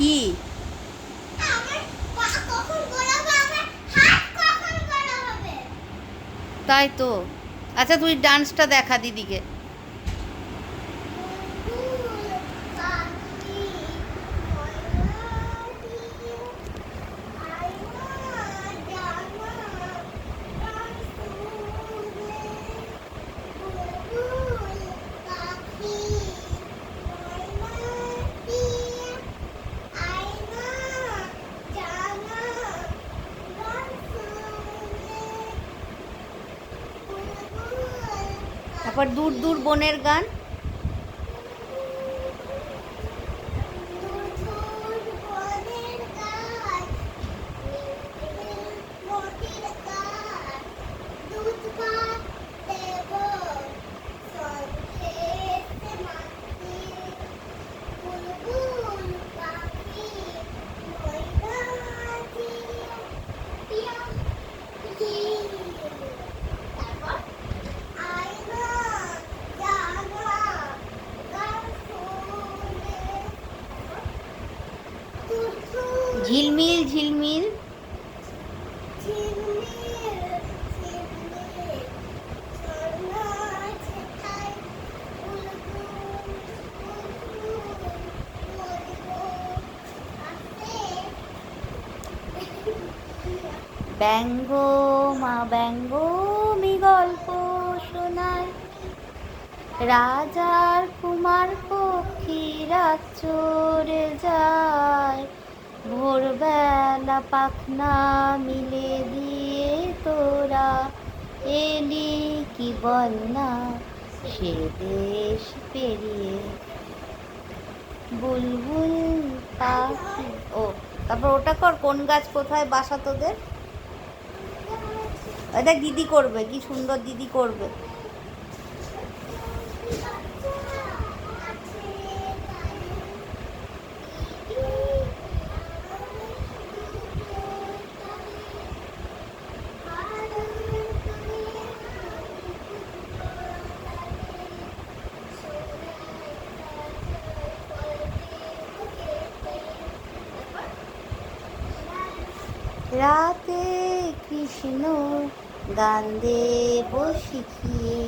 কি? তাই তো। আচ্ছা তুই ডান্সটা দেখা দিদিকে। তারপর দূর দূর বনের গান তারপর আয়না জানা গান শুনে তুতু ঝিলমিল ঝিলমিল ঝিলমিল ঝিলমিল ঝর্ণা ছেটায় বুলবুল বুলবুল মরিবো ঝিলমিল। ব্যঙ্গ মা ব্যঙ্গ মি গল্প শোনায়। রাজার কুমার পক্ষীরা চড়ে যায়। ভোরবেলা পাখনা মিলে দিয়ে তোরা এলি কি না? সে দেশ পেরিয়ে বুলবুল পাখি। ও, তারপর ওটা কর, কোন গাছ কোথায়, বাসা তোদের? এটা দিদি করবে, কি সুন্দর দিদি করবে। রাতে কৃষ্ণ গান দেব শিখিয়ে